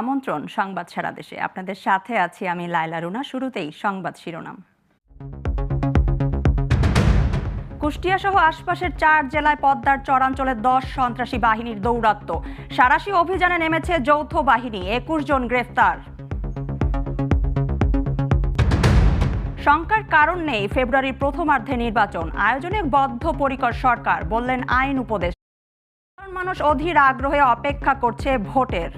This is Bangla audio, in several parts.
আমন্ত্রণ সংবাদ সারা দেশে। আপনাদের সাথে আছি আমি লায়লা রুনা, শুরুতেই সংবাদ শিরোনাম। কুষ্টিয়া সহ আশপাশের চার জেলায় পদ্মার চরাঞ্চলে দশ সন্ত্রাসী বাহিনীর দৌরাত্ম্য। সারাশি অভিযানে নেমেছে যৌথ বাহিনী, একুশ জন গ্রেফতার। শঙ্কার কারণ নেই ফেব্রুয়ারির প্রথমার্ধে নির্বাচন। আয়োজনে বদ্ধপরিকর সরকার, বললেন আইন উপদেশ মানুষ অধীর আগ্রহে অপেক্ষা করছে ভোটের।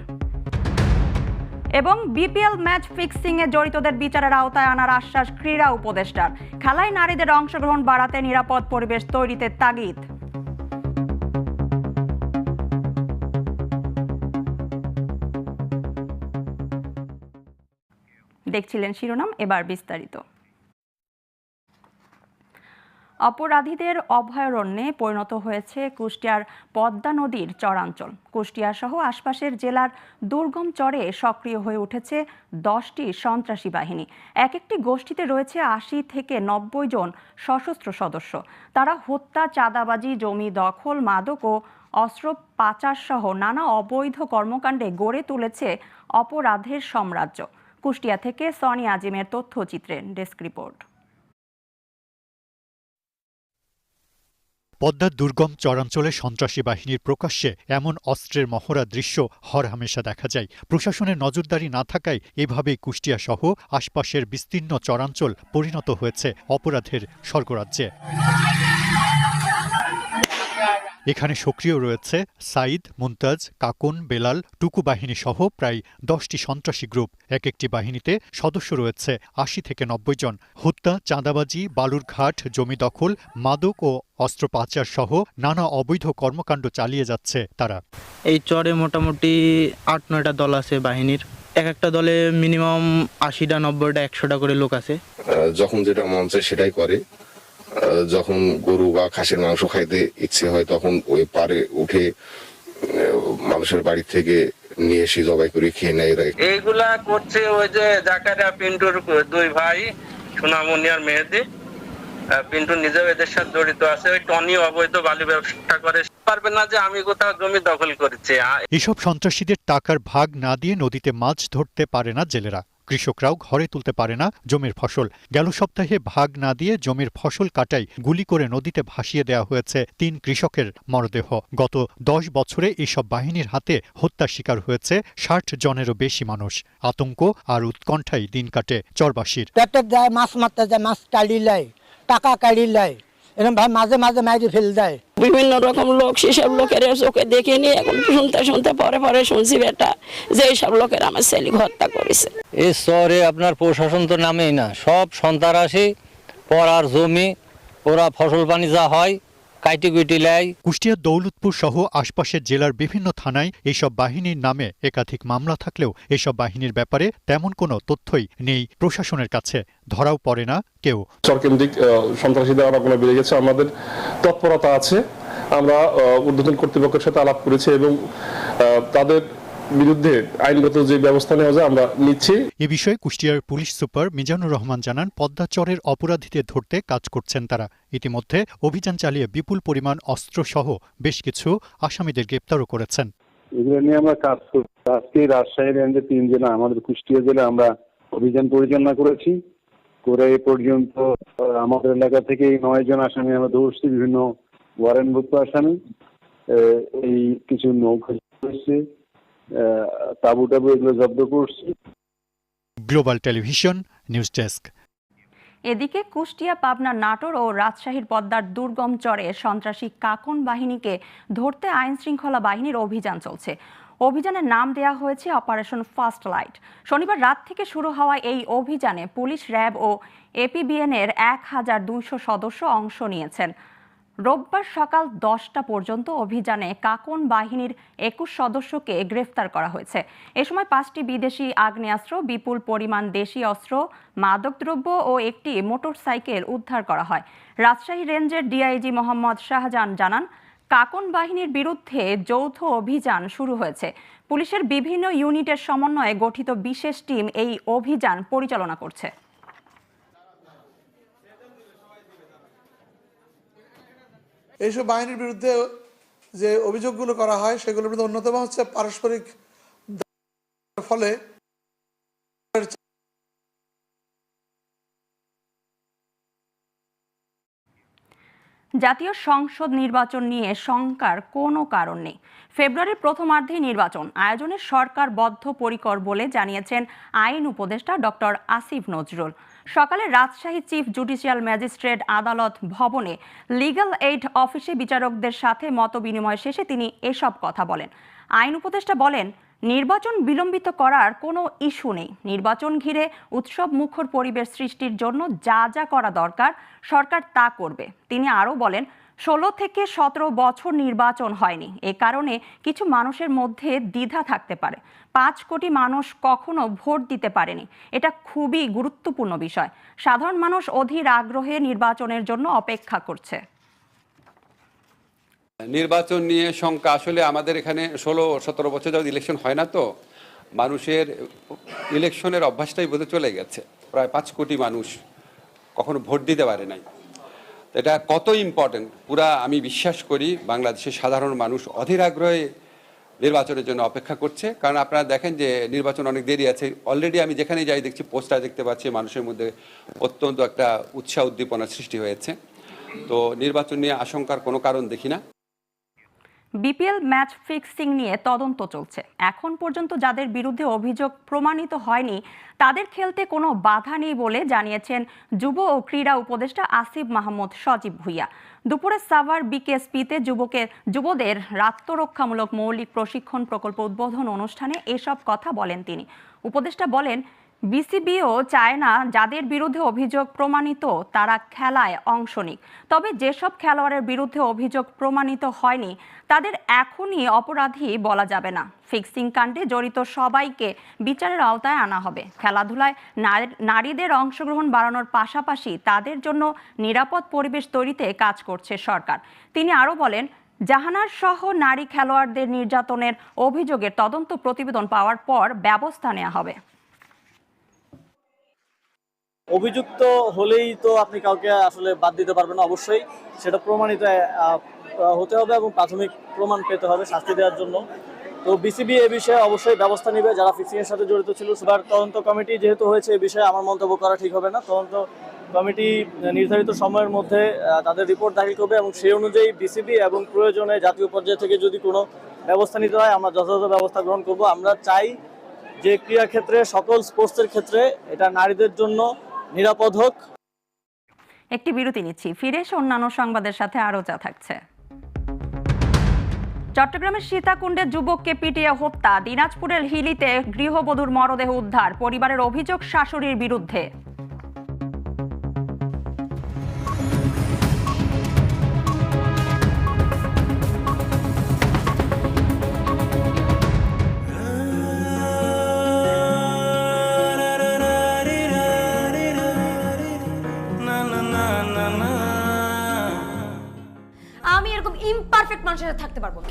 এবং বিপিএল ম্যাচ ফিক্সিং এ জড়িতদের বিচারের আওতায় আনার আশ্বাস ক্রীড়া উপদেষ্টার। খেলায় নারীদের অংশগ্রহণ বাড়াতে নিরাপদ পরিবেশ তৈরিতে তাগিদ। দেখছিলেন শিরোনাম, এবার বিস্তারিত। অপরাধীদের অভয়ারণ্যে পরিণত হয়েছে কুষ্টিয়ার পদ্মা নদীর চরাঞ্চল। কুষ্টিয়া সহ আশপাশের জেলার দুর্গম চরে সক্রিয় হয়ে উঠেছে দশটি সন্ত্রাসী বাহিনী। এক একটি গোষ্ঠীতে রয়েছে আশি থেকে নব্বই জন সশস্ত্র সদস্য। তারা হত্যা, চাঁদাবাজি, জমি দখল, মাদক ও অস্ত্র পাচার সহ নানা অবৈধ কর্মকাণ্ডে গড়ে তুলেছে অপরাধের সাম্রাজ্য। কুষ্টিয়া থেকে সনি আজিমের তথ্যচিত্রে ডেস্ক রিপোর্ট। পদ্মার দুর্গম চরাঞ্চলে সন্ত্রাসী বাহিনীর প্রকাশ্যে এমন অস্ত্রের মহড়া দৃশ্য হরহামেশা দেখা যায়। প্রশাসনের নজরদারি না থাকায় এভাবেই কুষ্টিয়া সহ আশপাশের বিস্তীর্ণ চরাঞ্চল পরিণত হয়েছে অপরাধের স্বর্গরাজ্যে। এখানে সক্রিয় রয়েছে সাইদ মুমতাজ কাকুন বেলাল টুকু বাহিনী সহ প্রায় দশটি সন্ত্রাসী গ্রুপ। এক একটি বাহিনীতে সদস্য রয়েছে আশি থেকে নব্বই জন। হত্যা চাঁদাবাজি বালুরঘাট জমি দখল মাদক ও অস্ত্র পাচার সহ নানা অবৈধ কর্মকাণ্ড চালিয়ে যাচ্ছে তারা। এই চরে মোটামুটি আট নয়টা দল আছে বাহিনীর। এক একটা দলে মিনিমাম আশিটা নব্বইটা একশোটা করে লোক আছে। যখন যেটা মন চায় সেটাই করে। যখন গরু বা খাসির মাংস খাইতে ইচ্ছে হয় তখন ওই পারে উঠে মানুষের বাড়ি থেকে নিয়ে এসে জবাই করে খেয়ে নেয় এরা। এইগুলা করছে ওই যে জাকারিয়া পিন্টুর দুই ভাই সোনামণি আর মেহেদি। পিন্টু নিজেও এদের সাথে জড়িত আছে। ওই টনি অবৈধ বালি ব্যবসা করে। পারবে না যে আমি কোথাও জমি দখল করেছি। এসব সন্ত্রাসীদের টাকার ভাগ না দিয়ে নদীতে মাছ ধরতে পারে না জেলেরা। কৃষকরাও ঘরে তুলতে পারে না জমির ফসল। গেল সপ্তাহে ভাগ না দিয়ে জমির ফসল কাটাই গুলি করে নদীতে ভাসিয়ে দেওয়া হয়েছে তিন কৃষকের মরদেহ। গত দশ বছরে এসব বাহিনীর হাতে হত্যার শিকার হয়েছে ষাট জনেরও বেশি মানুষ। আতঙ্ক আর উৎকণ্ঠায় দিন কাটে চরবাসীর। যায়, মাছ মারতে যায়, মাছ কাড়ি লাই টাকা কাড়ি লাই এরকম ভাই মাঝে মাঝে মাইরে ফেল দেয়। বিভিন্ন রকম লোক সেসব লোকের চোখে দেখিনি এখন শুনতে শুনতে পরে পরে শুনছি বেটা, যে এইসব লোকের আমার ছেলে হত্যা করেছে। এই শহরে আপনার প্রশাসন তো নামেই না, সব সন্তান আসে পড়ার জমি, ওরা ফসল পানি যা হয় কাইটি কুইটি লেয় কুষ্টিয়ার দৌলতপুর সহ আশপাশের জেলার বিভিন্ন থানায় এইসব বাহিনীর নামে একাধিক মামলা থাকলেও এসব বাহিনীর ব্যাপারে তেমন কোনো তথ্যই নেই প্রশাসনের কাছে। ধরাও পড়ে না কেউ। চরকেন্দ্রিক সন্ত্রাসী সন্ত্রাসীদের আনাগোনা বেড়ে গেছে আমাদের তৎপরতা আছে। আমরা আহ, ঊর্ধ্বতন কর্তৃপক্ষের সাথে আলাপ করেছি এবং আহ, তাদের বিরুদ্ধে আইনগত যে ব্যবস্থা নেওয়া যায় আমরা নিচ্ছি। এ বিষয়ে কুষ্টিয়ার পুলিশ সুপার মিজানুর রহমান জানান পদ্মাচরের অপরাধীদের ধরতে কাজ করছেন তারা। ইতিমধ্যে অভিযান চালিয়ে বিপুল পরিমাণ অস্ত্রসহ বেশ কিছু আসামিদের গ্রেপ্তারও করেছেন। এগুলো নিয়ে আমরা কাজ করছি আজকে রাজশাহী রেঞ্জে তিন জেলা আমাদের কুষ্টিয়া জেলা আমরা অভিযান পরিচালনা করেছি। করে এ পর্যন্ত আমাদের এলাকা থেকে এই নয় জন আসামি আমরা ধরছি বিভিন্ন ওয়ারেন্টভুক্ত আসামি। এই কিছু নৌকা হয়েছে তাবু টাবু এগুলো জব্দ করছি। Global television news desk. এদিকে কুষ্টিয়া পাবনা নাটোর ও রাজশাহীর পদ্মার দুর্গম চরে সন্ত্রাসী কাকন বাহিনীকে ধরতে আইন শৃঙ্খলা বাহিনীর অভিযান চলছে। অভিযানের নাম দেওয়া হয়েছে অপারেশন ফার্স্ট লাইট। শনিবার রাত থেকে শুরু হওয়া এই অভিযানে পুলিশ র্যাব ও এপিবিএন এর এক হাজার দুইশো সদস্য অংশ নিয়েছেন। রোববার সকাল দশটা পর্যন্ত অভিযানে কাকন বাহিনীর একুশ সদস্যকে গ্রেফতার করা হয়েছে। এ সময় পাঁচটি বিদেশি আগ্নেয়াস্ত্র, বিপুল পরিমাণ দেশি অস্ত্র, মাদকদ্রব্য ও একটি মোটরসাইকেল উদ্ধার করা হয়। রাজশাহী রেঞ্জের ডিআইজি মোহাম্মদ শাহজাহান জানান, কাকন বাহিনীর বিরুদ্ধে যৌথ অভিযান শুরু হয়েছে। পুলিশের বিভিন্ন ইউনিটের সমন্বয়ে গঠিত বিশেষ টিম এই অভিযান পরিচালনা করছে। এইসব বাহিনীর বিরুদ্ধে যে অভিযোগগুলো করা হয়, সেগুলোর মধ্যে অন্যতম হচ্ছে পারস্পরিক ফলে জাতীয় সংসদ নির্বাচন নিয়ে শঙ্কার কোনো কারণ নেই। ফেব্রুয়ারির প্রথমার্ধেই নির্বাচন আয়োজনে সরকার বদ্ধপরিকর বলে জানিয়েছেন আইন উপদেষ্টা ডক্টর আসিফ নজরুল। সকালে রাজশাহী চিফ জুডিশিয়াল ম্যাজিস্ট্রেট আদালত ভবনে লিগ্যাল এইড অফিসে বিচারকদের সাথে মতবিনিময় শেষে তিনি এসব কথা বলেন। আইন উপদেষ্টা বলেন, নির্বাচন বিলম্বিত করার কোনো ইস্যু নেই। নির্বাচন ঘিরে উৎসব মুখর পরিবেশ সৃষ্টির জন্য যা যা করা দরকার, সরকার তা করবে। তিনি আরও বলেন ষোলো থেকে সতেরো বছর নির্বাচন হয়নি। এ কারণে কিছু মানুষের মধ্যে দ্বিধা থাকতে পারে। পাঁচ কোটি মানুষ কখনো ভোট দিতে পারেনি। এটা খুবই গুরুত্বপূর্ণ বিষয়। সাধারণ মানুষ অধীর আগ্রহে নির্বাচনের জন্য অপেক্ষা করছে। নির্বাচন নিয়ে শঙ্কা। আসলে আমাদের এখানে ষোলো, সতেরো বছর যাবত ইলেকশন হয় না তো। মানুষের ইলেকশনের অভ্যাসটাই বোধহয় চলে গেছে। প্রায় পাঁচ কোটি মানুষ কখনো ভোট দিতে পারে নাই। এটা কত ইম্পর্টেন্ট পুরা আমি বিশ্বাস করি বাংলাদেশের সাধারণ মানুষ অধীর আগ্রহে নির্বাচনের জন্য অপেক্ষা করছে। কারণ আপনারা দেখেন যে নির্বাচন অনেক দেরি আছে। অলরেডি আমি যেখানে যাই দেখছি পোস্টার দেখতে পাচ্ছি মানুষের মধ্যে অত্যন্ত একটা উৎসাহ উদ্দীপনা সৃষ্টি হয়েছে। তো নির্বাচন নিয়ে আশঙ্কার কোনো কারণ দেখি না। বিপিএল ম্যাচ ফিক্সিং নিয়ে তদন্ত চলছে। এখন পর্যন্ত যাদের বিরুদ্ধে অভিযোগ প্রমাণিত হয়নি, তাদের খেলতে কোনো বাধা নেই বলে জানিয়েছেন যুব ও ক্রীড়া উপদেষ্টা আসিফ মাহমুদ সজীব ভুইয়া। দুপুরে সাভার বিকেএসপিতে যুবকে, যুবদের আত্মরক্ষামূলক মৌলিক প্রশিক্ষণ প্রকল্প উদ্বোধন অনুষ্ঠানে এসব কথা বলেন তিনি। উপদেষ্টা বলেন বিসিবিও চায় না যাদের বিরুদ্ধে অভিযোগ প্রমাণিত, তারা খেলায় অংশ নিক। তবে যেসব খেলোয়াড়ের বিরুদ্ধে অভিযোগ প্রমাণিত হয়নি, তাদের এখনই অপরাধী বলা যাবে না। ফিক্সিং কাণ্ডে জড়িত সবাইকে বিচারের আওতায় আনা হবে। খেলাধুলায় নারীদের অংশগ্রহণ বাড়ানোর পাশাপাশি তাদের জন্য নিরাপদ পরিবেশ তৈরিতে কাজ করছে সরকার। তিনি আরও বলেন, জাহানার সহ নারী খেলোয়াড়দের নির্যাতনের অভিযোগের তদন্ত প্রতিবেদন পাওয়ার পর ব্যবস্থা নেওয়া হবে। অভিযুক্ত হলেই তো আপনি কাউকে আসলে বাদ দিতে পারবেন অবশ্যই। সেটা প্রমাণিত হতে হবে এবং প্রাথমিক প্রমাণ পেতে হবে শাস্তি দেওয়ার জন্য। তো বিসিবি এ বিষয়ে অবশ্যই ব্যবস্থা নেবে। যারা ফিক্সিং এর সাথে জড়িত ছিল, সেবার তদন্ত কমিটি যেহেতু হয়েছে এ বিষয়ে আমার মন্তব্য করা ঠিক হবে না। তদন্ত কমিটি নির্ধারিত সময়ের মধ্যে তাদের রিপোর্ট দাখিল করবে এবং সেই অনুযায়ী বিসিবি এবং প্রয়োজনে জাতীয় পর্যায় থেকে যদি কোনো ব্যবস্থা নিতে হয়, আমরা যথাযথ ব্যবস্থা গ্রহণ করব। আমরা চাই যে ক্রীড়া ক্ষেত্রে সকল স্পোর্টসের ক্ষেত্রে এটা নারীদের জন্য নিরাপদ হোক। একটি বিরতি নিচ্ছি। ফিরে এসে অন্যান্য সংবাদের সাথে আরও যা থাকছে। চট্টগ্রামের সীতাকুণ্ডে যুবককে পিটিয়ে হত্যা। দিনাজপুরের হিলিতে গৃহবধূর মরদেহ উদ্ধার। পরিবারের অভিযোগ শাশুড়ির বিরুদ্ধে।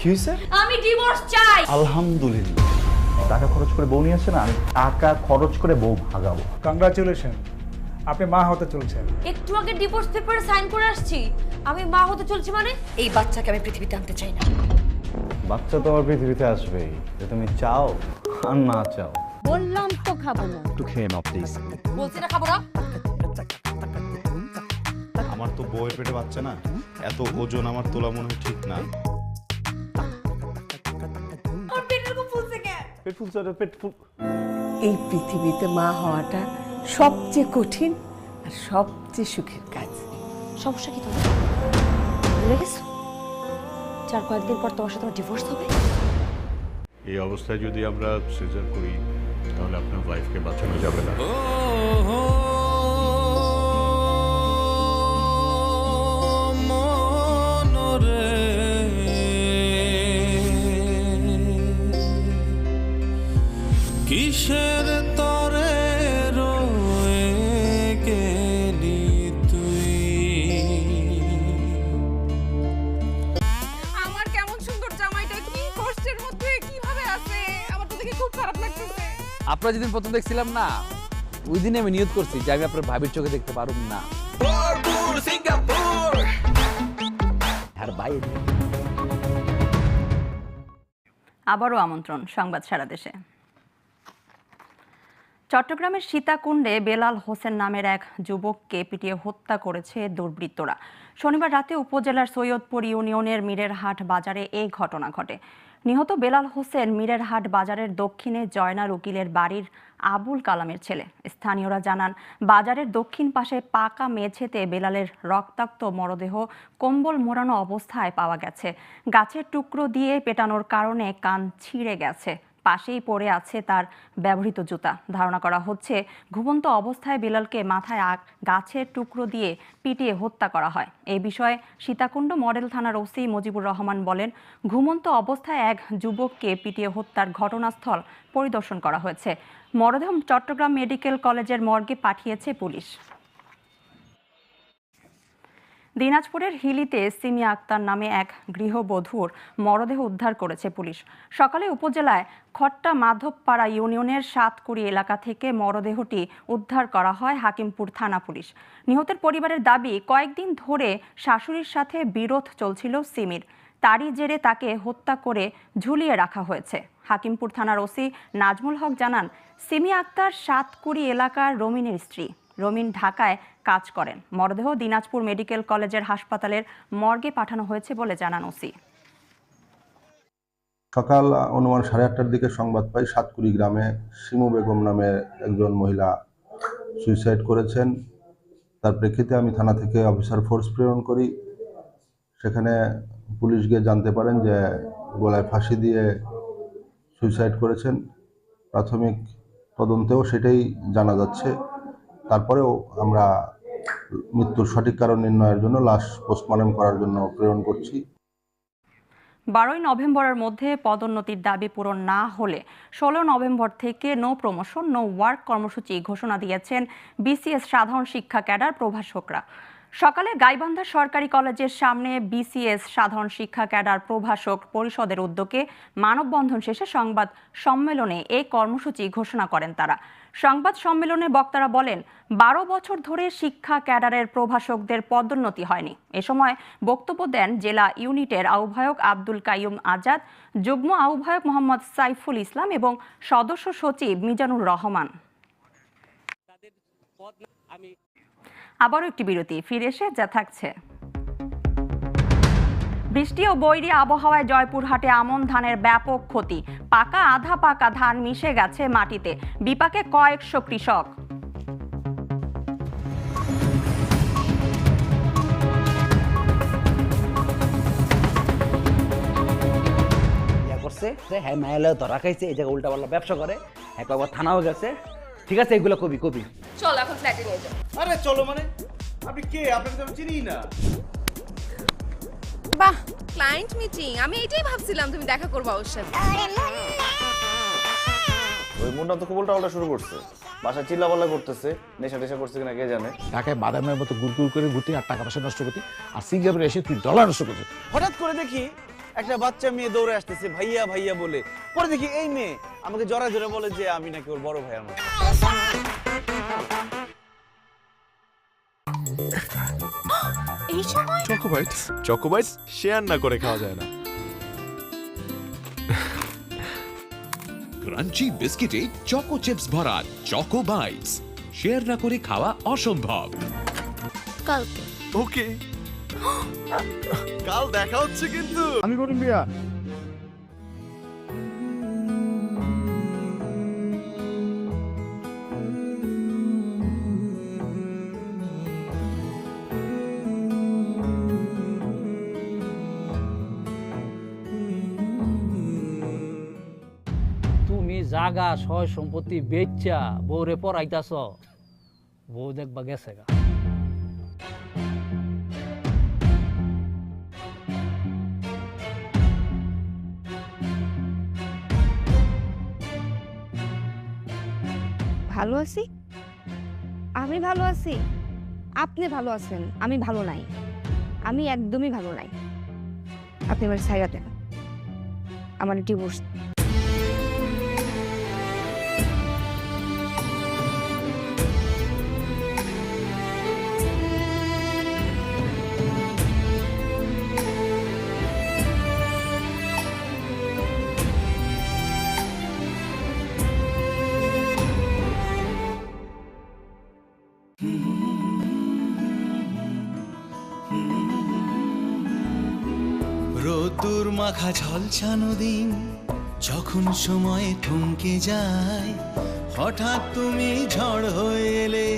কি হয়েছে? আমি ডিভোর্স চাই। আলহামদুলিল্লাহ। টাকা খরচ করে বউ নিয়ে আসছে না? আমি টাকা খরচ করে বউ ভাগাবো। কংগ্রাচুলেশন আপনি মা হতে চলছেন। একটু আগে ডিভোর্স পেপারে সাইন করে আসছি। আমি মা হতে চলছি মানে এই বাচ্চাকে আমি পৃথিবীতে আনতে চাই না। বাচ্চা তো আমার পৃথিবীতে আসবেই। যে তুমি চাও আর না চাও। বললাম তো খাব না। একটু খেয়ে নাও প্লিজ বলছি না খাব না। আমার তো বউয়ের পেটে বাচ্চা না। এত ওজন আমার তোলা মনে হয় ঠিক না। পেট ফুলছে না পেট ফুল এই পৃথিবীতে মা হওয়াটা সবচেয়ে কঠিন আর সবচেয়ে সুখের কাজ। সমস্যা কি তোমার? ভুলে গেছো চার কয়েকদিন পর তোমার সাথে আমার ডিভোর্স হবে? এই অবস্থায় যদি আমরা সিজার করি তাহলে আপনার ওয়াইফকে বাঁচানো যাবে না। দেখে খুব খারাপ লাগতেছে। আপনারা যেদিন প্রথম দেখছিলাম না ওই দিনে আমি নিয়ত করছি যে আমি আপনার ভাবির চোখে দেখতে পারুম না। আর ভাই। আবারও আমন্ত্রণ সংবাদ সারা দেশে। চট্টগ্রামের সীতাকুণ্ডে বেলাল হোসেন নামের এক যুবককে পিটিয়ে হত্যা করেছে দুর্বৃত্তরা। শনিবার রাতে উপজেলার সৈয়দপুর ইউনিয়নের মিরেরহাট বাজারে এই ঘটনা ঘটে। নিহত বেলাল হোসেন মিরেরহাট বাজারের দক্ষিণে জয়নাল উকিলের বাড়ির আবুল কালামের ছেলে। স্থানীয়রা জানান, বাজারের দক্ষিণ পাশে পাকা মেঝেতে বেলালের রক্তাক্ত মরদেহ কম্বল মোড়ানো অবস্থায় পাওয়া গেছে। গাছের টুকরো দিয়ে পেটানোর কারণে কান ছিঁড়ে গেছে। পাশেই পড়ে আছে তার ব্যবহৃত জুতা। ধারণা করা হচ্ছে, ঘুমন্ত অবস্থায় বেলালকে মাথায় গাছের টুকরো দিয়ে পিটিয়ে হত্যা করা হয়। এই বিষয়ে সীতাকুণ্ড মডেল থানার ওসি মুজিবুর রহমান বলেন, ঘুমন্ত অবস্থায় এক যুবককে পিটিয়ে হত্যার ঘটনাস্থল পরিদর্শন করা হয়েছে। মরদেহ চট্টগ্রাম মেডিকেল কলেজের মর্গে পাঠিয়েছে পুলিশ। দিনাজপুরের হিলিতে সিমি আক্তার নামে এক গৃহবধূর মরদেহ উদ্ধার করেছে পুলিশ। সকালে উপজেলায় খট্টা মাধবপাড়া ইউনিয়নের সাতকুড়ি এলাকা থেকে মরদেহটি উদ্ধার করা হয় হাকিমপুর থানা পুলিশ। নিহতের পরিবারের দাবি, কয়েকদিন ধরে শাশুড়ির সাথে বিরোধ চলছিল সিমির। তারই জেরে তাকে হত্যা করে ঝুলিয়ে রাখা হয়েছে। হাকিমপুর থানার ওসি নাজমুল হক জানান সিমি আক্তার সাতকুড়ি এলাকার রমিনের স্ত্রী। রমিন ঢাকায় কাজ করেন। মরদেহ দিনাজপুর মেডিকেল কলেজের হাসপাতালের মর্গে পাঠানো হয়েছে বলে জানান ওসি। সকাল অনুমান সাড়ে আটটার দিকে সংবাদ পাই সাতকুড়ি গ্রামে শিমু বেগম নামে একজন মহিলা সুইসাইড করেছেন। তার প্রেক্ষিতে আমি থানা থেকে অফিসার ফোর্স প্রেরণ করি। সেখানে পুলিশ গিয়ে জানতে পারেন যে গলায় ফাঁসি দিয়ে সুইসাইড করেছেন। প্রাথমিক তদন্তেও সেটাই জানা যাচ্ছে। তারপরেও আমরা মৃত্যুর সঠিক কারণ নির্ণয়ের জন্য লাশ পোস্টমর্টম করার জন্য প্রেরণ করছি। বারোই নভেম্বরের মধ্যে পদোন্নতির দাবি পূরণ না হলে ষোলো নভেম্বর থেকে নো প্রমোশন নো ওয়ার্ক কর্মসূচি ঘোষণা দিয়েছেন বিসিএস সাধারণ শিক্ষা ক্যাডার প্রভাষকরা। সকালে গাইবান্ধা সরকারি কলেজের সামনে বিসিএস সাধারণ শিক্ষা ক্যাডার প্রভাষক পরিষদের উদ্যোগে মানববন্ধন শেষে সংবাদ সম্মেলনে এই কর্মসূচি ঘোষণা করেন তারা। সংবাদ সম্মেলনে বক্তারা বলেন বারো বছর ধরে শিক্ষা ক্যাডারের প্রভাষকদের পদোন্নতি হয়নি। এ সময় বক্তব্য দেন জেলা ইউনিটের আহ্বায়ক আব্দুল কাইয়ুম আজাদ যুগ্ম আহ্বায়ক মোহাম্মদ সাইফুল ইসলাম এবং সদস্য সচিব মিজানুর রহমান। আবারও একটি বিরতি ফিরে এসে যা থাকছে। বৃষ্টি ও বৈরী আবহাওয়ায় জয়পুরহাটে আমন ধানের ব্যাপক ক্ষতি। পাকা আধা পাকা ধান মিশে গেছে মাটিতে। বিপাকে কয়েকশো কৃষক। করছে যে হ্যাঁ মায়ালে ধরা খাইছে এই জায়গায় উল্টা পাল্টা ব্যবসা করে হ্যাঁ কয়েকবার থানাও গেছে। ঠিক আছে এগুলো কবি কবি। চল এখন ফ্ল্যাটে নিয়ে যাও। আরে চলো মানে আপনি কে? আপনাকে তো আমি চিনি না। বাহ ক্লায়েন্ট মিটিং আমি এটাই ভাবছিলাম তুমি দেখা করবে ওর সাথে। ওই মুন্না তো খুব উল্টা শুরু করছে। বাসায় চিল্লাপাল্লা করতেছে নেশা টেশা করছে কিনা কে জানে। ঢাকায় বাদামের মতো গুড়গুড় করে ঘুরতে আর টাকা পয়সা নষ্ট করতে আর সিঙ্গাপুরে এসে তুই ডলার নষ্ট করছিস। হঠাৎ করে দেখি একটা বাচ্চা মেয়ে দৌড়ে আসতেছে ভাইয়া ভাইয়া বলে। পরে দেখি এই মেয়ে আমাকে জড়া জড়ে বলে যে আমি নাকি ওর বড় ভাই আমার। এই সময়? চকোবাইটস। চকোবাইটস শেয়ার না করে খাওয়া যায় না। ক্রাঞ্চি বিস্কিটে চকো চিপস ভরা চকো বাইটস। শেয়ার না করে খাওয়া অসম্ভব। কালকে। ওকে। কাল দেখা হচ্ছে কিন্তু। আমি করুন বিয়া জাগা, সয় সম্পত্তি বেচা বউরে পড়াইতাছ বউ দেখবা গেছে গা। ভালো আছি? আমি ভালো আছি? আপনি ভালো আছেন, আমি ভালো নাই। আমি একদমই ভালো নাই। আপনি আমার সাইরা দেন। আমার ডিভোর্স রোদ্দুর মাখা ঝলসানো দিন যখন সময় থমকে যায় হঠাৎ তুমি ঝড় হয়ে এলে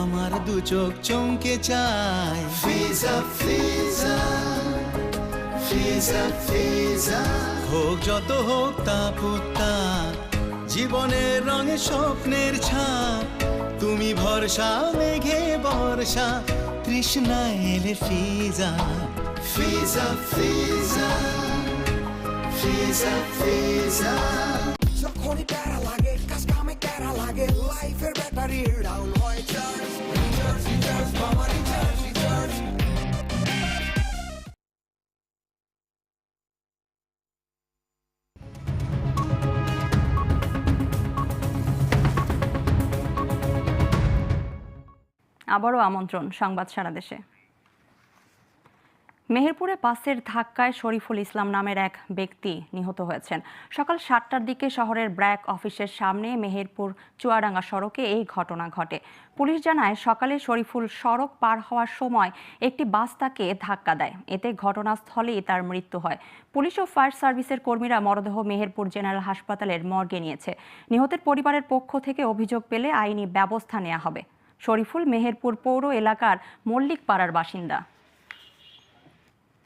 আমার দু চোখ চমকে চায়। ফিজা ফিজা ফিজা ফিজা হোক যত হোক তাপ উত্তাপ, জীবনের রঙে স্বপ্নের ছাপ। তুমি ভরসা মেঘে বর্ষা তৃষ্ণা এলে ফিজা যখনই প্যারা লাগে কাজ কামে প্যারা লাগে লাইফের ব্যাটারি ডাউন হয় চার্জ রিচার্জ রিচার্জ মামা রিচার্জ রিচার্জ আবারও আমন্ত্রণ সংবাদ সারা দেশে। মেহেরপুরে বাসের ধাক্কায় শরীফুল ইসলাম নামের এক ব্যক্তি নিহত হয়েছেন। সকাল সাতটার দিকে শহরের ব্র্যাক অফিসের সামনে মেহেরপুর চুয়াডাঙ্গা সড়কে এই ঘটনা ঘটে। পুলিশ জানায়, সকালে শরীফুল সড়ক পার হওয়ার সময় একটি বাস তাকে ধাক্কা দেয়। এতে ঘটনাস্থলেই তার মৃত্যু হয়। পুলিশ ও ফায়ার সার্ভিসের কর্মীরা মরদেহ মেহেরপুর জেনারেল হাসপাতালের মর্গে নিয়েছে। নিহতের পরিবারের পক্ষ থেকে অভিযোগ পেলে আইনি ব্যবস্থা নেওয়া হবে। শরীফুল মেহেরপুর পৌর এলাকার মল্লিকপাড়ার বাসিন্দা।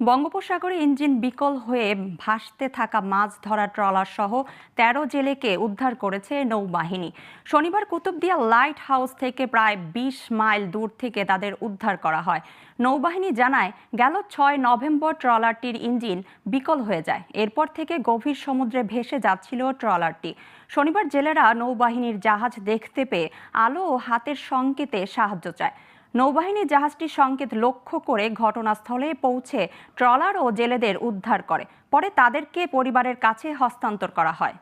বঙ্গোপসাগরে ইঞ্জিন বিকল হয়ে ভাসতে থাকা মাছ ধরা ট্রলার সহ তেরো জেলেকে উদ্ধার করেছে নৌবাহিনী। শনিবার কুতুবদিয়া লাইট হাউস থেকে প্রায় বিশ মাইল দূর থেকে তাদের উদ্ধার করা হয়। নৌবাহিনী জানায়, গেল ছয় নভেম্বর ট্রলারটির ইঞ্জিন বিকল হয়ে যায়। এরপর থেকে গভীর সমুদ্রে ভেসে যাচ্ছিল ট্রলারটি। শনিবার জেলেরা নৌবাহিনীর জাহাজ দেখতে পেয়ে আলো ও হাতের সংকেতে সাহায্য চায়। নৌবাহিনী জাহাজটির সংকেত লক্ষ্য করে ঘটনাস্থলে পৌঁছে ট্রলার ও জেলেদের উদ্ধার করে। পরে তাদেরকে পরিবারের কাছে হস্তান্তর করা হয়।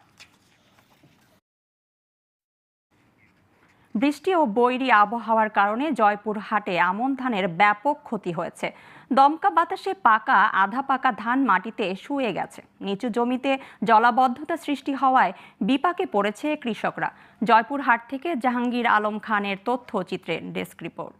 বৃষ্টি ও বৈরী আবহাওয়ার কারণে জয়পুরহাটে আমন ধানের ব্যাপক ক্ষতি হয়েছে। দমকা বাতাসে পাকা, আধা পাকা ধান মাটিতে শুয়ে গেছে। নিচু জমিতে জলাবদ্ধতা সৃষ্টি হওয়ায় বিপাকে পড়েছে কৃষকরা। জয়পুরহাট থেকে জাহাঙ্গীর আলম খানের তথ্যচিত্রে ডেস্ক রিপোর্ট।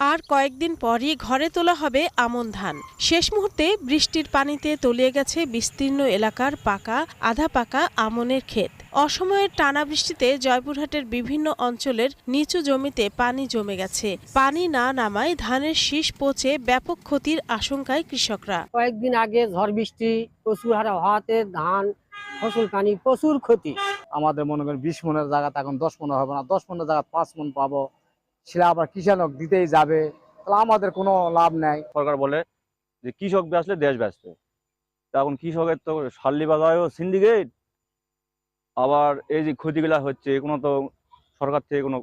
আর কয়েকদিন পরই ঘরে তোলা হবে আমন ধান। শেষ মুহূর্তে বৃষ্টির পানিতে তলিয়ে গেছে বিস্তীর্ণ এলাকার পাকা আধা পাকা আমনের ক্ষেত। অসময়ের টানা বৃষ্টিতে জয়পুরহাটের বিভিন্ন অঞ্চলের নিচু জমিতে পানি জমে গেছে। পানি না নামায় ধানের শীষ পচে ব্যাপক ক্ষতির আশঙ্কায় কৃষকরা। কয়েকদিন আগে ঝড় বৃষ্টি প্রচুর হারে হওয়াতে ধান ফসল পানি প্রচুর ক্ষতি। আমাদের মনে করেন বিশ মনের জায়গাতে এখন দশ মনে হবে না দশ মনের জায়গা পাঁচ মন পাবো। সেটা আবার কৃষানক দিতেই যাবে। তাহলে আমাদের কোনো লাভ নাই। সরকার বলে যে কৃষক বেচলে দেশ বেচবে তা এখন কৃষকের তো শাল্লি বাজায়ও সিন্ডিকেট আবার এই যে ক্ষতিগুলা হচ্ছে কোনো তো সরকার থেকে কোনো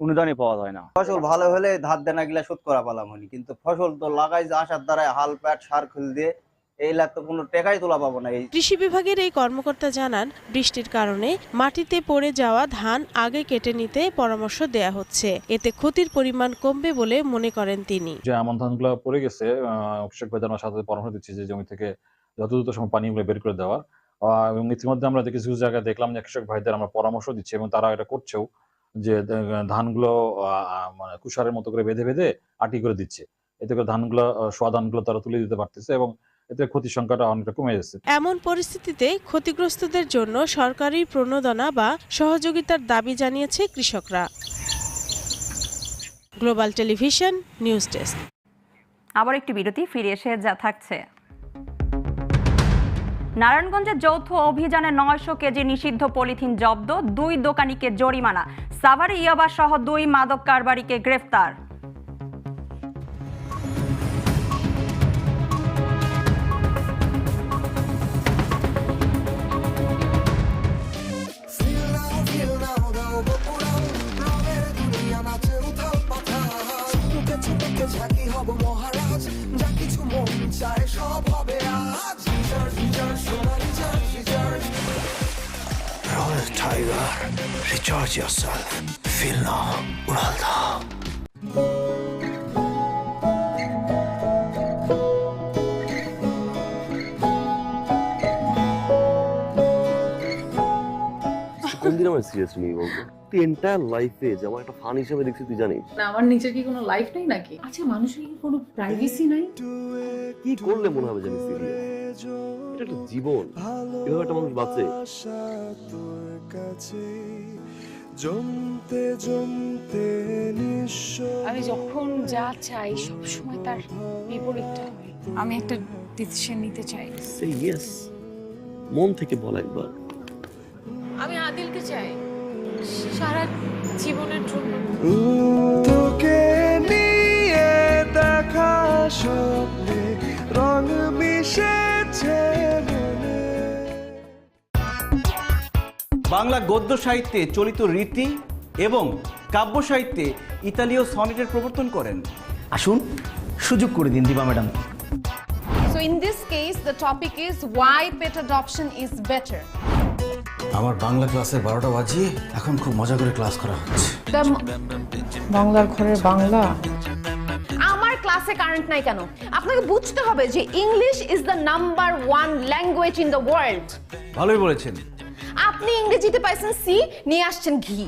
অনুদানই পাওয়া যায় না। ফসল ভালো হলে ধার দেনা গিলা শোধ করা পালাম হয়নি কিন্তু ফসল তো লাগাই যে আসার দ্বারা হাল প্যাট সার খুল দিয়ে এইলা তো কোনো টেকাই তোলা পাবো না। এই কৃষি বিভাগের এই কর্মকর্তা জানান বৃষ্টির কারণে মাটিতে পড়ে যাওয়া ধান আগে কেটে নিতে পরামর্শ দেয়া হচ্ছে। এতে ক্ষতির পরিমাণ কমবে বলে মনে করেন তিনি। যে আমন ধানগুলো পড়ে গেছে কৃষক আমরা সাথে পরামর্শ দিচ্ছি যে জমি থেকে যত দ্রুত সময় পানিগুলো বের করে দেওয়ার। আহ, এবং ইতিমধ্যে আমরা কিছু কিছু জায়গায় দেখলাম যে কৃষক ভাইদের আমরা পরামর্শ দিচ্ছি এবং তারা এটা করছেও যে ধানগুলো আহ, মানে কুষারের মতো করে বেঁধে বেঁধে আটি করে দিচ্ছে। এতে করে ধানগুলো সোয়া ধানগুলো তারা তুলে দিতে পারতেছে এবং এতে ক্ষতির সংখ্যাটা অনেকটা কমে যাচ্ছে। এমন পরিস্থিতিতে ক্ষতিগ্রস্তদের জন্য সরকারি প্রণোদনা বা সহযোগিতার দাবি জানিয়েছে কৃষকরা। Global television news desk. আবার একটি বিরতি ফিরে এসে যা থাকছে। নারায়ণগঞ্জের যৌথ অভিযানে নয়শো কেজি নিষিদ্ধ পলিথিন জব্দ দুই দোকানিকে জরিমানা। সাভারে ইয়াবা সহ দুই মাদক কারবারিকে গ্রেফতার। hurt yourself. Feel Uralda. কোন আমার সিরিয়াস নেই বলতো? তুই এন্টায়ার লাইফে যে আমার একটা ফান হিসেবে দেখছি তুই জানিস? না আমার নিজের কি কোনো লাইফ নেই নাকি? আচ্ছা মানুষের কি কোনো প্রাইভেসি নাই? কি করলে মনে হবে জানিস সিরিয়াস এটা একটা জীবন। এভাবে একটা মানুষ বাঁচে। জমতে জমতে নিঃস্ব আমি যখন যা চাই সব সময় তার বিপরীতটা হয় আমি একটা ডিসিশন নিতে চাই। সে ইয়েস মন থেকে বল একবার। আমি আদিলকে চাই সারা জীবনের জন্য। তোকে নিয়ে দেখা স্বপ্নে রং মিশেছে। বাংলা গদ্য সাহিত্যে চলিত রীতি এবং কাব্য সাহিত্যে ইতালীয় সনেটের প্রবর্তন করেন। আসুন সুযোগ করে দিন Diba madam. So in this case, the topic is why pet adoption is better. আমার বাংলা ক্লাসের বারোটা বাজিয়ে এখন খুব মজা করে ক্লাস করা হচ্ছে। বাংলার ঘরের বাংলা? আমার ক্লাসে কারেন্ট নাই কেন? আপনাকে বুঝতে হবে যে English is the number one language in the world ভালোই বলেছেন। আপনি ইংরেজিতে পাইছেন সি নিয়ে আসছেন ঘি।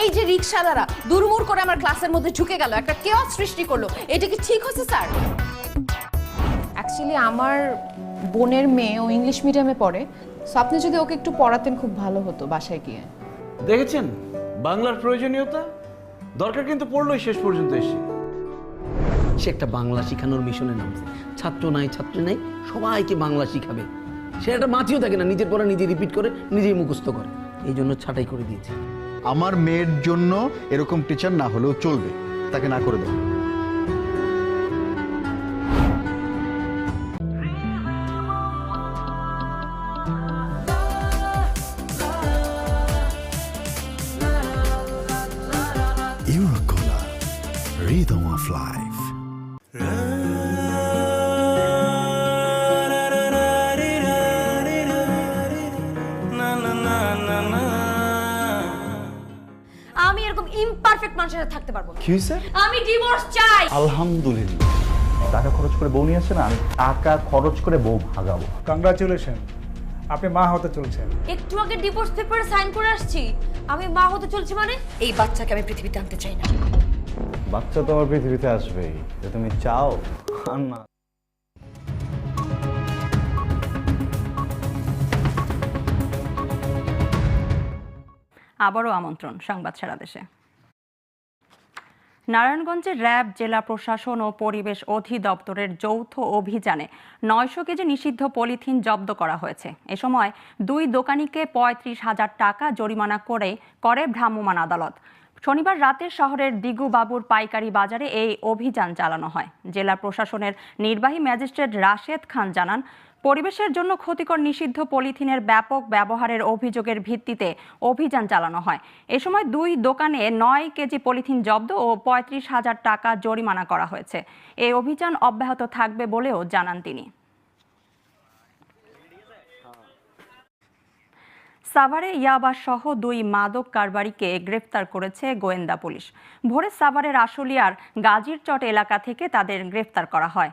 এই যে রিক্সাদারা দুর্মুর করে আমার ক্লাসের মধ্যে ঢুকে গেল একটা কেওয়াস সৃষ্টি করল। এটা কি ঠিক হচ্ছে স্যার? অ্যাকচুয়ালি আমার বোনের মেয়ে ও ইংলিশ মিডিয়ামে পড়ে সো আপনি যদি ওকে একটু পড়াতেন খুব ভালো হতো বাসায় গিয়ে। দেখেছেন? বাংলার প্রয়োজনীয়তা? দরকার কিন্তু পড়লোই শেষ পর্যন্ত এসে। সে একটা বাংলা শেখানোর মিশনে নামছে। ছাত্র নাই ছাত্রী নাই সবাইকে বাংলা শিখাবে। সে একটা মাতিও থাকে না নিজের পড়া নিজে রিপিট করে নিজেই মুখস্থ করে। এই জন্য ছাঁটাই করে দিয়েছে। আমার মেয়ের জন্য এরকম টিচার না হলেও চলবে তাকে না করে দেবো। Rhythm of life. পারব না। কি হয়েছে? আমি ডিভোর্স চাই। আলহামদুলিল্লাহ। টাকা খরচ করে বউ নিয়ে না? আমি টাকা খরচ করে বউ ভাগাবো। কংগ্রাচুলেশন আপনি মা হতে চলছেন। একটু আগে ডিভোর্স পেপারে সাইন করে আসছি। আমি মা হতে চলছি মানে এই বাচ্চাকে আমি পৃথিবীতে আনতে চাই না। বাচ্চা তো আমার পৃথিবীতে আসবেই। যে তুমি চাও আর না। আবারও আমন্ত্রণ সংবাদ সারা দেশে। নারায়ণগঞ্জের র্যাব, জেলা প্রশাসন ও পরিবেশ অধিদপ্তরের যৌথ অভিযানে নয়শো কেজি নিষিদ্ধ পলিথিন জব্দ করা হয়েছে। এ সময় দুই দোকানিকে পঁয়ত্রিশ হাজার টাকা জরিমানা করে করে ভ্রাম্যমাণ আদালত। শনিবার রাতে শহরের দিগুবাবুর পাইকারি বাজারে এই অভিযান চালানো হয়। জেলা প্রশাসনের নির্বাহী ম্যাজিস্ট্রেট রাশেদ খান জানান পরিবেশের জন্য ক্ষতিকর নিষিদ্ধ পলিথিনের ব্যাপক ব্যবহারের অভিযোগের ভিত্তিতে অভিযান চালানো হয়। এ সময় দুই দোকানে নয় কেজি পলিথিন জব্দ ও পঁয়ত্রিশ হাজার টাকা জরিমানা করা হয়েছে। এই অভিযান অব্যাহত থাকবে বলেও জানান তিনি। সাভারে ইয়াবা সহ দুই মাদক কারবারিকে গ্রেফতার করেছে গোয়েন্দা পুলিশ। ভোরে সাভারের আশুলিয়ার গাজীর চট এলাকা থেকে তাদের গ্রেফতার করা হয়।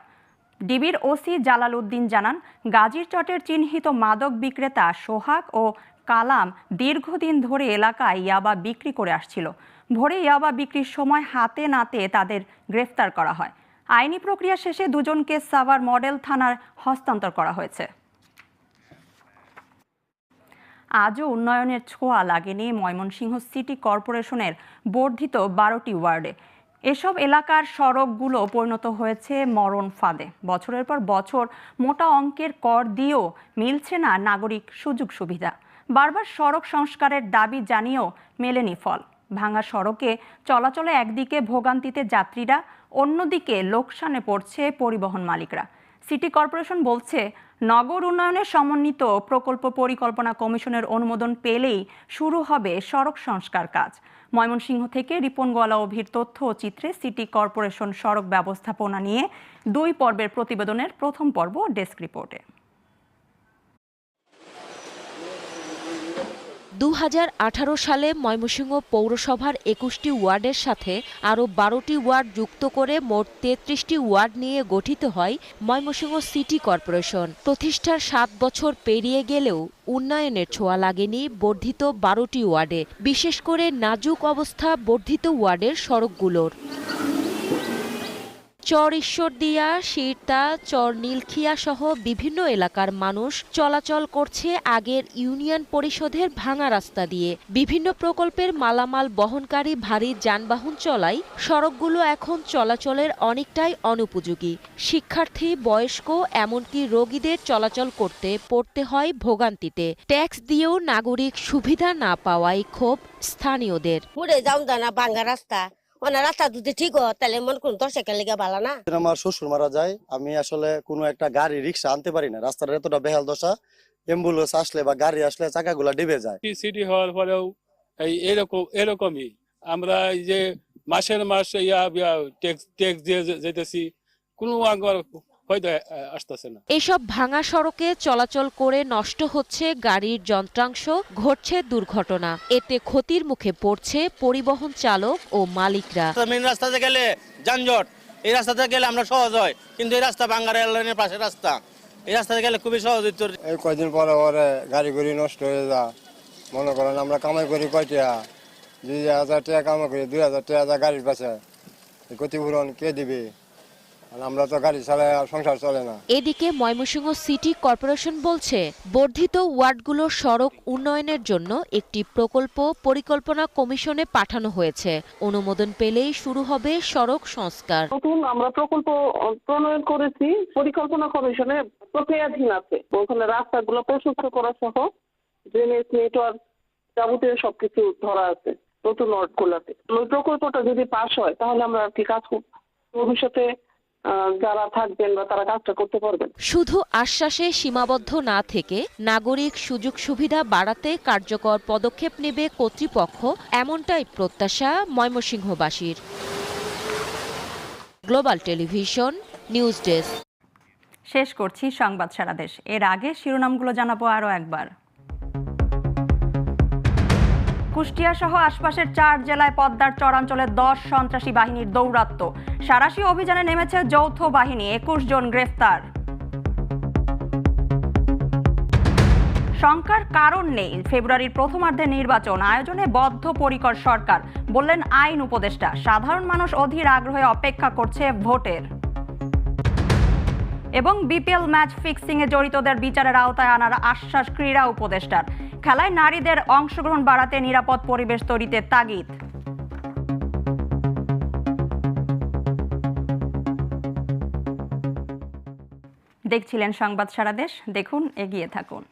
ডিবির ওসি জালাল উদ্দিন জানান, গাজীর চটের চিহ্নিত মাদক বিক্রেতা সোহাগ ও কালাম দীর্ঘদিন ধরে এলাকায় ইয়াবা বিক্রি করে আসছিল। ভোরে ইয়াবা বিক্রির সময় হাতে নাতে তাদের গ্রেফতার করা হয়। আইনি প্রক্রিয়া শেষে দুজনকে সাভার মডেল থানার হস্তান্তর করা হয়েছে। আজও উন্নয়নের ছোঁয়া লাগেনি ময়মনসিংহ সিটি কর্পোরেশনের বর্ধিত বারোটি ওয়ার্ডে। এসব এলাকার সড়কগুলো পরিণত হয়েছে মরণ ফাঁদে। বছরের পর বছর মোটা অঙ্কের কর দিয়েও মিলছে না নাগরিক সুযোগ সুবিধা। বারবার সড়ক সংস্কারের দাবি জানিয়েও মেলেনি ফল। ভাঙা সড়কে চলাচলে একদিকে ভোগান্তিতে যাত্রীরা, অন্যদিকে লোকসানে পড়ছে পরিবহন মালিকরা। সিটি কর্পোরেশন বলছে, নগর উন্নয়নের সমন্বিত প্রকল্প পরিকল্পনা কমিশনের অনুমোদন পেলেই শুরু হবে সড়ক সংস্কার কাজ। ময়মনসিংহ থেকে রিপন গোয়ালা অভির তথ্য ও চিত্রে সিটি কর্পোরেশন সড়ক ব্যবস্থাপনা নিয়ে দুই পর্বের প্রতিবেদনের প্রথম পর্ব ডেস্ক রিপোর্টে। দু হাজার আঠারো সালে ময়মনসিংহ পৌরসভার একুশটি ওয়ার্ডের সাথে আরও বারোটি ওয়ার্ড যুক্ত করে মোট তেত্রিশটি ওয়ার্ড নিয়ে গঠিত হয় ময়মনসিংহ সিটি কর্পোরেশন। প্রতিষ্ঠার সাত বছর পেরিয়ে গেলেও উন্নয়নের ছোঁয়া লাগেনি বর্ধিত বারোটি ওয়ার্ডে। বিশেষ করে নাজুক অবস্থা বর্ধিত ওয়ার্ডের সড়কগুলোর। চর ঈশ্বরদিয়া শিরতা চর নীলখিয়া সহ বিভিন্ন এলাকার মানুষ চলাচল করছে আগের ইউনিয়ন পরিষদের ভাঙা রাস্তা দিয়ে। বিভিন্ন প্রকল্পের মালামাল বহনকারী ভারী যানবাহন চলাই সড়কগুলো এখন চলাচলের অনেকটাই অনুপযোগী। শিক্ষার্থী, বয়স্ক, এমনকি রোগীদের চলাচল করতে পড়তে হয় ভোগান্তিতে। ট্যাক্স দিয়েও নাগরিক সুবিধা না পাওয়ায় ক্ষোভ স্থানীয়দের। ভাঙ্গা রাস্তা। ওনা রাস্তা যদি ঠিক হয় তাহলে মন কোন দশ একের লেগে ভালো না। আমার শ্বশুর মারা যায় আমি আসলে কোনো একটা গাড়ি রিক্সা আনতে পারি না। রাস্তার এতটা বেহাল দশা অ্যাম্বুলেন্স আসলে বা গাড়ি আসলে চাকাগুলা ডিবে যায়। সিটি হওয়ার পরেও এই এরকম এরকমই। আমরা এই যে মাসের মাস ইয়া ট্যাক্স ট্যাক্স দিয়ে যেতেছি কোনো হয়তো আসতেছে না। এসব ভাঙা সড়কে চলাচল করে নষ্ট হচ্ছে গাড়ির যন্ত্রাংশ ঘটছে দুর্ঘটনা। এতে ক্ষতির মুখে পড়ছে পরিবহন চালক ও মালিকরা। মেন রাস্তাতে গেলে যানজট এই রাস্তাতে গেলে আমরা সহজ হয় কিন্তু এই রাস্তা বাঙ্গার এয়ারলাইনের পাশে রাস্তা এই রাস্তাতে গেলে খুবই সহজ হইতো এই কয়দিন পরে পরে গাড়ি গুড়ি নষ্ট হয়ে যা। মনে করেন আমরা কামাই করি কয়টা দুই হাজার টাকা কামাই করি দুই হাজার টাকা গাড়ির পাশে। ক্ষতিপূরণ কে দিবে? আমরা তো গাড়ি চালাই আর সংসার চলে না। এদিকে ময়মনসিংহ সিটি কর্পোরেশন বলছে বর্ধিত ওয়ার্ডগুলোর সড়ক উন্নয়নের জন্য একটি প্রকল্প পরিকল্পনা কমিশনে পাঠানো হয়েছে। অনুমোদন পেলেই শুরু হবে সড়ক সংস্কার। প্রথম আমরা প্রকল্প প্রণয়ন করেছি পরিকল্পনা কমিশনে প্রক্রিয়াধীন আছে। ওখানে রাস্তাগুলো প্রশস্ত করা সহ ড্রেনেজ নেটওয়ার্ক যাবতীয় সবকিছু ধরা আছে নতুন ওয়ার্ড গুলাতে ওই প্রকল্পটা যদি পাশ হয় তাহলে আমরা আর কি কাজ করব। ভবিষ্যতে যারা থাকবেন বা তারা কাজটা করতে পারবেন। শুধু আশ্বাসে সীমাবদ্ধ না থেকে নাগরিক সুযোগ সুবিধা বাড়াতে কার্যকর পদক্ষেপ নেবে কর্তৃপক্ষ এমনটাই প্রত্যাশা ময়মনসিংহবাসীর। Global television news desk. শেষ করছি সংবাদ সারা দেশ। এর আগে শিরোনামগুলো জানাব আরও একবার। কুষ্টিয়া সহ আশপাশের চার জেলায় পদ্মার চরাঞ্চলে দশ সন্ত্রাসী বাহিনীর দৌরাত্ম্য। সারাশি অভিযানে নেমেছে যৌথ বাহিনী, একুশ জন গ্রেফতার। শঙ্কার কারণ নেই ফেব্রুয়ারির প্রথমার্ধে নির্বাচন। আয়োজনে বদ্ধপরিকর সরকার, বললেন আইন উপদেষ্টা। সাধারণ মানুষ অধীর আগ্রহে অপেক্ষা করছে ভোটের। এবং বিপিএল ম্যাচ ফিক্সিং এ জড়িতদের বিচারের আওতায় আনার আশ্বাস ক্রীড়া উপদেষ্টার। খেলায় নারীদের অংশগ্রহণ বাড়াতে নিরাপদ পরিবেশ তৈরিতে তাগিদ। দেখছিলেন সংবাদ সারা দেশ, দেখুন, এগিয়ে থাকুন।